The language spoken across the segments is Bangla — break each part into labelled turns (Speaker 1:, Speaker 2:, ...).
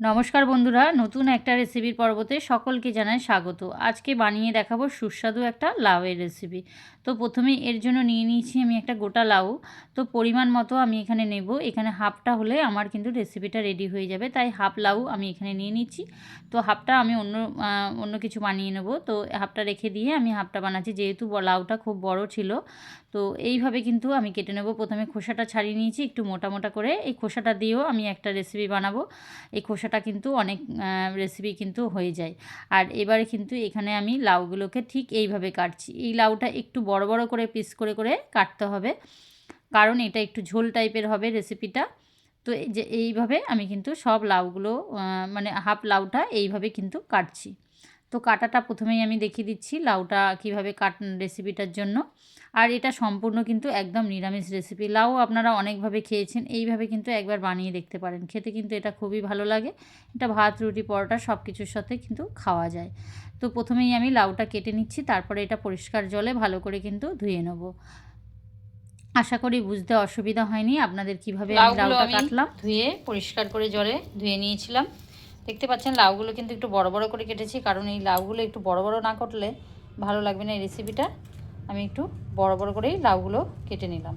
Speaker 1: নমস্কার বন্ধুরা, নতুন একটা রেসিপির পর্বতে সকলকে জানাই স্বাগত। আজকে বানিয়ে দেখাবো সুস্বাদু একটা লাউয়ের রেসিপি তো প্রথমে এর জন্য নিয়ে নিয়েছি আমি একটা গোটা লাউ। তো পরিমাণ মতো আমি এখানে নেব। এখানে হাফটা হলে আমার কিন্তু রেসিপিটা রেডি হয়ে যাবে। তাই হাফ লাউ আমি এখানে নিয়ে নিচ্ছি। তো হাফটা আমি অন্য অন্য কিছু বানিয়ে নেব। তো হাফটা রেখে দিয়ে আমি হাফটা বানাচ্ছি। যেহেতু লাউটা খুব বড় ছিল, তো এইভাবে কিন্তু আমি কেটে নেব। প্রথমে খোসাটা ছাড়িয়ে নিয়েছি। একটু মোটা মোটা করে এই খোসাটা দিয়েও আমি একটা রেসিপি বানাবো। এই খোসাটা কিন্তু অনেক রেসিপি কিন্তু হয়ে যায়। আর এবারে কিন্তু এখানে আমি লাউগুলোকে ঠিক এইভাবে কাটছি। এই লাউটা একটু বড় বড় করে পিস করে করে কাটতে হবে। কারণ এটা একটু ঝোল টাইপের হবে রেসিপিটা তো যে এইভাবে আমি কিন্তু সব লাউগুলো মানে হাফ লাউটা এইভাবে কিন্তু কাটছি। তো কাটাটা প্রথমেই আমি দেখিয়ে দিচ্ছি লাউটা কীভাবে কাট রেসিপিটার জন্য। আর এটা সম্পূর্ণ কিন্তু একদম নিরামিষ রেসিপি লাউ আপনারা অনেকভাবে খেয়েছেন এইভাবে কিন্তু একবার বানিয়ে দেখতে পারেন। খেতে কিন্তু এটা খুবই ভালো লাগে। এটা ভাত রুটি পরোটা সব কিছুর সাথে কিন্তু খাওয়া যায়। তো প্রথমেই আমি লাউটা কেটে নিচ্ছি তারপরে এটা পরিষ্কার জলে ভালো করে কিন্তু ধুয়ে নেব। আশা করি বুঝতে অসুবিধা হয়নি। আপনাদের কীভাবে আমি লাউটা কাটলাম? ধুয়ে পরিষ্কার করে জলে ধুয়ে নিয়েছিলাম। দেখতে পাচ্ছেন, লাউগুলো কিন্তু একটু বড় বড় করে কেটেছি, কারণ এই লাউগুলো একটু বড় বড় না কাটলে ভালো লাগবে না এই রেসিপিটা আমি একটু বড় বড় করেই লাউগুলো কেটে নিলাম।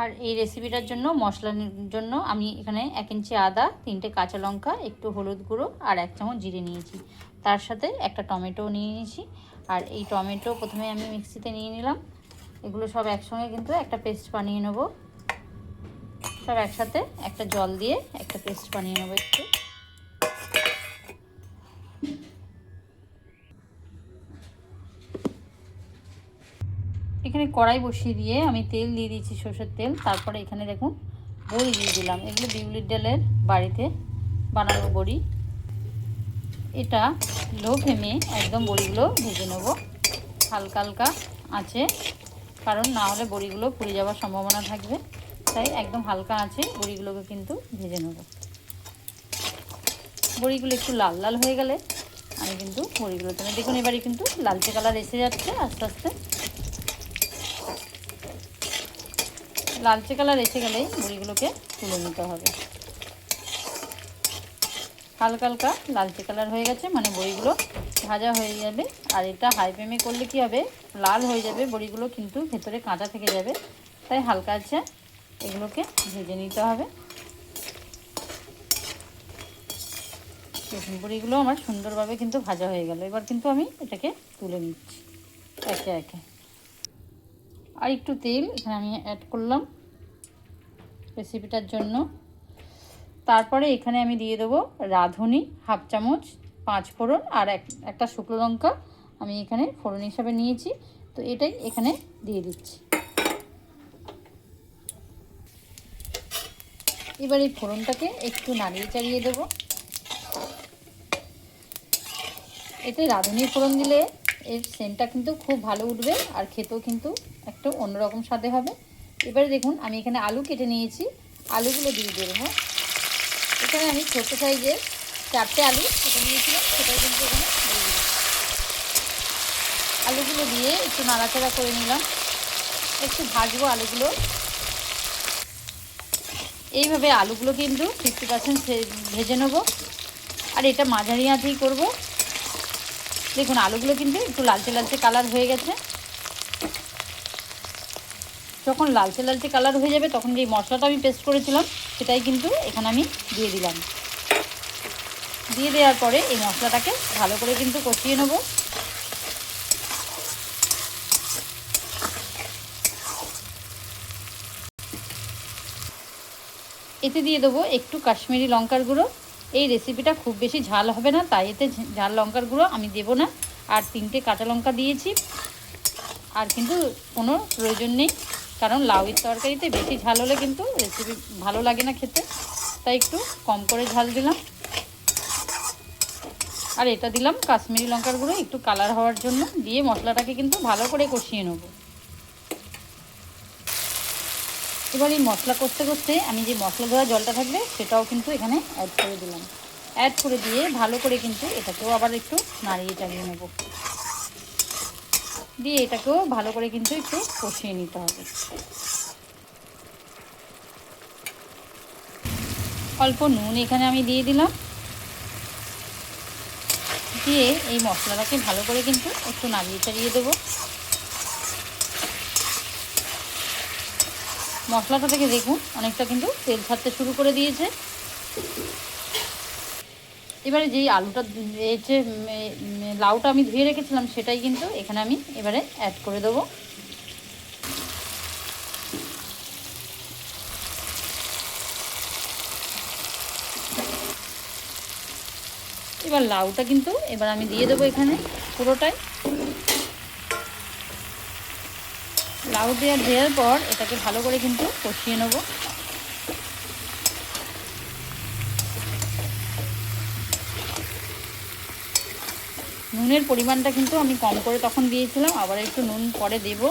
Speaker 1: আর এই রেসিপিটার জন্য, মশলার জন্য আমি এখানে এক ইঞ্চি আদা, তিনটে কাঁচা লঙ্কা, একটু হলুদ গুঁড়ো আর এক চামচ জিরে নিয়েছি। তার সাথে একটা টমেটো নিয়ে নিয়েছি। আর এই টমেটো প্রথমে আমি মিক্সিতে নিয়ে নিলাম। এগুলো সব একসঙ্গে কিন্তু একটা পেস্ট বানিয়ে নেব। সব একসাথে একটা জল দিয়ে একটা পেস্ট বানিয়ে নেব একটু। এখানে কড়াই বসিয়ে দিয়ে আমি তেল দিয়ে দিয়েছি সর্ষের তেল, তারপরে এখানে দেখুন বড়ি দিয়ে দিলাম। এগুলো বিউলির ডালের বাড়িতে বানানো বড়ি। এটা লো ফ্লেমে একদম বড়িগুলো ভেজে নেব। হালকা হালকা আছে, কারণ না হলে বড়িগুলো পুড়ে যাওয়ার সম্ভাবনা থাকবে। তাই একদম হালকা আছে, বড়িগুলোকে কিন্তু ভেজে নেব। বড়িগুলো একটু লাল লাল হয়ে গেলে আমি কিন্তু বড়িগুলো তুমি দেখুন, এবারে কিন্তু লালচে কালার এসে যাচ্ছে আস্তে আস্তে। লালচে কালার এসে গেলেই বড়িগুলোকে তুলে নিতে হবে। হালকা হালকা লালচে কালার হয়ে গেছে মানে বড়িগুলো ভাজা হয়ে যাবে। আর এটা হাই ফ্লেমে করলে কি হবে? লাল হয়ে যাবে, বড়িগুলো কিন্তু ভেতরে কাঁচা থেকে যাবে। তাই হালকা আছে। এগুলোকে ভেজে নিতে হবে। রসুন বড়িগুলো আমার সুন্দরভাবে কিন্তু ভাজা হয়ে গেল। এবার কিন্তু আমি এটাকে তুলে নিচ্ছি একে একে। আর একটু তেল এখানে আমি অ্যাড করলাম রেসিপিটার জন্য। তারপরে এখানে আমি দিয়ে দেবো রাঁধুনি, হাফ চামচ, পাঁচ ফোড়ন আর এক, একটা শুকনো লঙ্কা আমি এখানে ফোড়ন হিসাবে নিয়েছি। তো এটাই এখানে দিয়ে দিচ্ছি। এবার এই ফোড়নটাকে একটু নাড়িয়ে চাড়িয়ে দেবো। এতে রাঁধুনি ফোড়ন দিলে এর সেন্টটা কিন্তু খুব ভালো উঠবে আর খেতেও কিন্তু একটু অন্যরকম স্বাদে হবে। এবারে দেখুন, আমি এখানে আলু কেটে নিয়েছি। আলুগুলো দিয়ে দেবো। এখানে আমি ছোটো সাইজের চারটে আলু কেটে নিয়েছিলাম, সেটাও কিন্তু এখানে দিয়ে দিলাম। আলুগুলো দিয়ে একটু নাড়াচাড়া করে নিলাম। একটু ভাজবো আলুগুলো। এইভাবে আলুগুলো কিন্তু ফিফটি পার্সেন্ট ভেজে নেব। আর এটা মাঝারি আঁচেই করব। দেখুন, আলুগুলো কিন্তু একটু লালচে লালচে কালার হয়ে গেছে। যখন লালচে লালচে কালার হয়ে যাবে, তখন যে মশলাটা আমি পেস্ট করেছিলাম, সেটাই কিন্তু এখানে আমি দিয়ে দিলাম। দিয়ে দেওয়ার পরে এই মশলাটাকে ভালো করে কিন্তু কষিয়ে নেব। এতে দিয়ে দেবো একটু কাশ্মীরি লঙ্কার গুঁড়ো। এই রেসিপিটা খুব বেশি ঝাল হবে না, তাই এতে ঝাল লঙ্কার গুঁড়ো আমি দেবো না। আর তিনটে কাঁচা লঙ্কা দিয়েছি। আর কিন্তু কোনো প্রয়োজন নেই, কারণ লাউয়ের তরকারিতে বেশি ঝাল হলে কিন্তু রেসিপি ভালো লাগে না খেতে। তাই একটু কম করে ঝাল দিলাম। আর এটা দিলাম কাশ্মীরি লঙ্কার গুঁড়ো, একটু কালার হওয়ার জন্য। দিয়ে মশলাটাকে কিন্তু ভালো করে কষিয়ে নেব। এবার এই মশলা করতে করতে আমি যে মশলা ধোয়া জলটা থাকবে সেটাও কিন্তু এখানে অ্যাড করে দিলাম। অ্যাড করে দিয়ে ভালো করে কিন্তু এটাকেও আবার একটু নাড়িয়ে চালিয়ে নেব। দিয়ে এটাকেও ভালো করে কিন্তু একটু কষিয়ে নিতে হবে। অল্প নুন এখানে আমি দিয়ে দিলাম। দিয়ে এই মশলাটাকে ভালো করে কিন্তু একটু নাড়িয়ে চাড়িয়ে দেবো। মশলাটা থেকে দেখুন, অনেকটা কিন্তু তেল ছাড়তে শুরু করে দিয়েছে। এবারে যেই আলুটা যে লাউটা আমি ধুয়ে রেখেছিলাম, সেটাই কিন্তু এখানে আমি এবারে অ্যাড করে দেবো। এবার লাউটা কিন্তু এবার আমি দিয়ে দেবো এখানে পুরোটাই। লাউ দেওয়া দেওয়ার পর এটাকে ভালো করে কিন্তু কষিয়ে নেব। নুনের পরিমাণটা কিন্তু আমি কম করে তখন দিয়েছিলাম, আবার একটু নুন পরে দেব।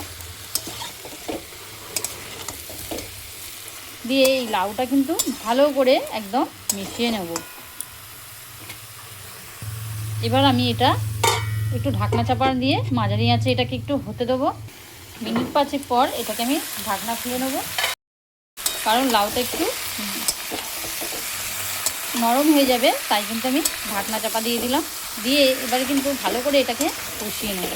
Speaker 1: দিয়ে এই লাউটা কিন্তু ভালো করে একদম মিশিয়ে নেব। এবার আমি এটা একটু ঢাকনা চাপা দিয়ে মাঝারি আছে এটাকে একটু হতে দেবো। মিনিট পাঁচেক পর এটাকে আমি ঢাকনা খুলে নেব। কারণ লাউটা একটু নরম হয়ে যাবে, তাই কিন্তু আমি ঢাকনা চাপা দিয়ে দিলাম। দিয়ে এবারে কিন্তু ভালো করে এটাকে কষিয়ে নেব।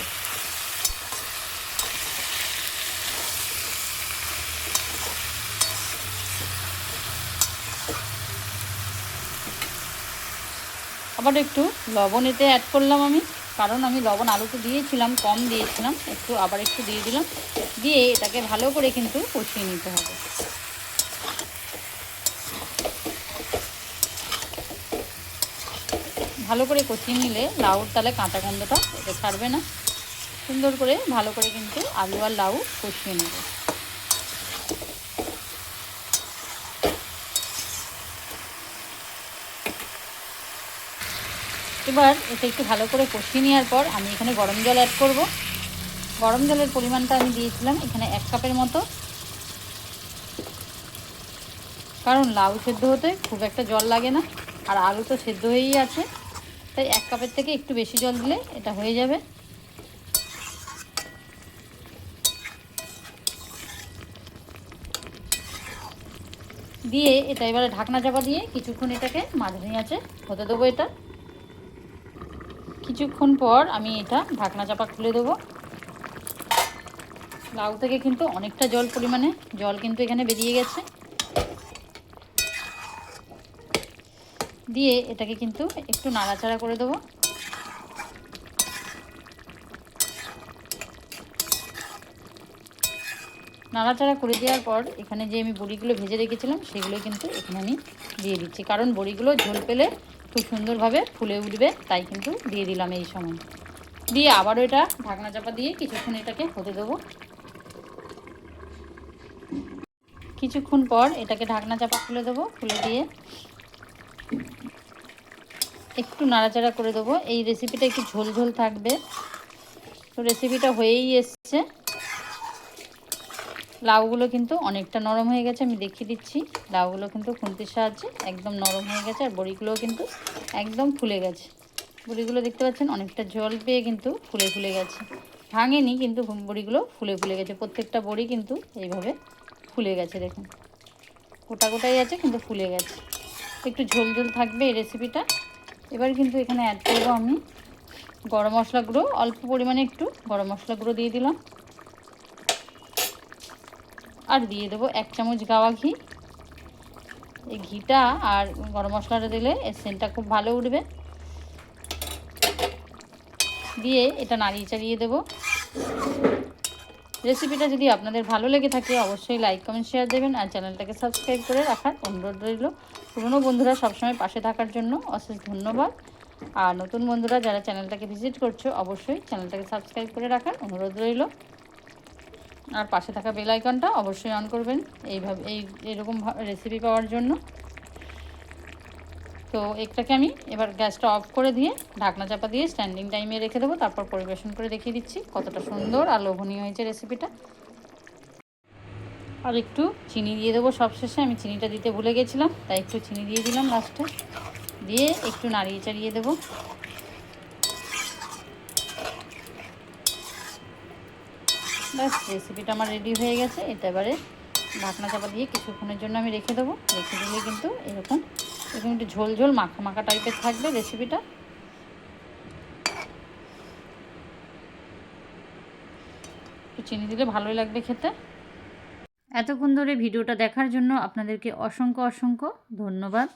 Speaker 1: আবার একটু লবণ এতে অ্যাড করলাম আমি। কারণ আমি লবণ আলুতে দিয়েছিলাম, কম দিয়েছিলাম, একটু আবার একটু দিয়ে দিলাম। দিয়ে এটাকে ভালো করে কিন্তু কষিয়ে নিতে হবে। ভালো করে কষিয়ে নিলে লাউর তালে কাঁচা গন্ধটা ছাড়বে না। সুন্দর করে ভালো করে কিন্তু আলু আর লাউ কষিয়ে নেবে। এবার এটা একটু ভালো করে কষিয়ে নেওয়ার পর আমি এখানে গরম জল অ্যাড করব। গরম জলের পরিমাণটা আমি দিয়েছিলাম এখানে এক কাপের মতো। কারণ লাউ সেদ্ধ হতে খুব একটা জল লাগে না, আর আলু তো সেদ্ধ হয়েই আছে। তাই এক কাপের থেকে একটু বেশি জল দিলে এটা হয়ে যাবে। দিয়ে এটা এবারে ঢাকনা চাপা দিয়ে কিছুক্ষণ এটাকে মাঝারি আছে হতে দেবো এটা। কিছুক্ষণ পর আমি এটা ঢাকনা চাপা খুলে দেবো। লাউ থেকে কিন্তু অনেকটা জল পরিমাণে, জল কিন্তু এখানে বেরিয়ে গেছে। দিয়ে এটাকে কিন্তু একটু নাড়াচাড়া করে দেবো। নাড়াচাড়া করে দেওয়ার পর এখানে যে আমি বড়িগুলো ভেজে রেখেছিলাম, সেগুলো কিন্তু এখানে আমি দিয়ে দিচ্ছি। কারণ বড়িগুলো ঝোল পেলে খুব সুন্দরভাবে ফুলে উঠবে, তাই কিন্তু দিয়ে দিলাম এই সময়। দিয়ে আবারও এটা ঢাকনা চাপা দিয়ে কিছুক্ষণ এটাকে হতে দেবো। কিছুক্ষণ পর এটাকে ঢাকনা চাপা খুলে দেবো, খুলে দিয়ে একটু নাড়াচাড়া করে দেবো। এই রেসিপিটা একটু ঝোল ঝোল থাকবে। তো রেসিপিটা হয়েই এসছে। লাউগুলো কিন্তু অনেকটা নরম হয়ে গেছে, আমি দেখিয়ে দিচ্ছি। লাউগুলো কিন্তু খুন্তির সাহায্যে একদম নরম হয়ে গেছে আর বড়িগুলোও কিন্তু একদম ফুলে গেছে। বড়িগুলো দেখতে পাচ্ছেন অনেকটা জল পেয়ে কিন্তু ফুলে ফুলে গেছে। ভাঙেনি কিন্তু বড়িগুলো ফুলে ফুলে গেছে। প্রত্যেকটা বড়ি কিন্তু এইভাবে ফুলে গেছে, দেখুন। গোটা গোটাই আছে কিন্তু ফুলে গেছে। একটু ঝোল ঝোল থাকবে এই রেসিপিটা এবার কিন্তু এখানে অ্যাড করব আমি গরম মশলা গুঁড়ো। অল্প পরিমাণে একটু গরম মশলা গুঁড়ো দিয়ে দিলাম। আর দিয়ে দেবো এক চামচ গাওয়া ঘি। এই ঘিটা আর গরম মশলাটা দিলে এর সেন্টটা খুব ভালো উঠবে। দিয়ে এটা নাড়িয়ে চাড়িয়ে দেবো। রেসিপিটা যদি আপনাদের ভালো লেগে থাকে, অবশ্যই লাইক কমেন্ট শেয়ার দেবেন আর চ্যানেলটাকে সাবস্ক্রাইব করে রাখার অনুরোধ রইল। পুরনো বন্ধুরা সবসময় পাশে থাকার জন্য অশেষ ধন্যবাদ। আর নতুন বন্ধুরা যারা চ্যানেলটাকে ভিজিট করছ, অবশ্যই চ্যানেলটাকে সাবস্ক্রাইব করে রাখার অনুরোধ রইল। আর পাশে থাকা বেল আইকনটা অবশ্যই অন করবেন। এইভাবে, এই, এরকম রেসিপি পাওয়ার জন্য। তো একটাকে আমি এবার গ্যাসটা অফ করে দিয়ে ঢাকনা চাপা দিয়ে স্ট্যান্ডিং টাইমে রেখে দেবো। তারপর পরিবেশন করে দেখিয়ে দিচ্ছি কতটা সুন্দর আর লোভনীয় হয়েছে রেসিপিটা আর একটু চিনি দিয়ে দেবো সবশেষে। আমি চিনিটা দিতে ভুলে গেছিলাম, তাই একটু চিনি দিয়ে দিলাম লাস্টে দিয়ে একটু নাড়িয়ে চাড়িয়ে দেবো। ব্যাস রেসিপিটা আমার রেডি হয়ে গেছে। এটা এবারে ঢাকনা চাপা দিয়ে কিছুক্ষণের জন্য আমি রেখে দেবো। রেখে দিলে কিন্তু এরকম এরকম একটু ঝোল ঝোল মাখা মাখা টাইপের থাকবে রেসিপিটা একটু চিনি দিলে ভালোই লাগবে খেতে। এতক্ষণ ধরে ভিডিওটা দেখার জন্য আপনাদেরকে অসংখ্য অসংখ্য ধন্যবাদ।